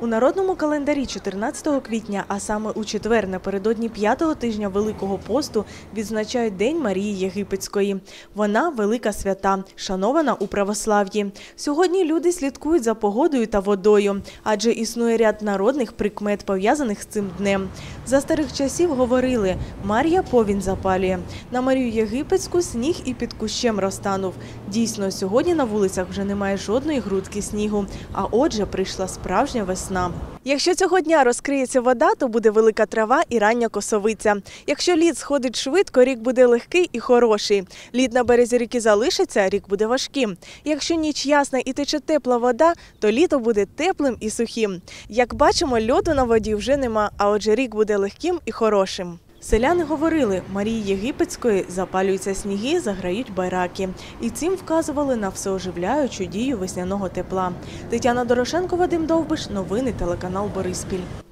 У народному календарі 14 квітня, а саме у четвер напередодні п'ятого тижня Великого посту, відзначають День Марії Єгипетської. Вона велика свята, шанована у православ'ї. Сьогодні люди слідкують за погодою та водою, адже існує ряд народних прикмет, пов'язаних з цим днем. За старих часів говорили, Марія повінь запалює. На Марію Єгипетську сніг і під кущем розтанув. Дійсно, сьогодні на вулицях вже немає жодної грудки снігу, а отже, прийшла справжня весна. Якщо цього дня розкриється вода, то буде велика трава і рання косовиця. Якщо лід сходить швидко, рік буде легкий і хороший. Лід на березі ріки залишиться, рік буде важким. Якщо ніч ясна і тече тепла вода, то літо буде теплим і сухим. Як бачимо, льоду на воді вже нема, а отже, рік буде легким і хорошим. Селяни говорили, Марії Єгипетської запалюються сніги, заграють байраки. І цим вказували на всеоживляючу дію весняного тепла. Тетяна Дорошенко, Вадим Довбиш, новини телеканал Бориспіль.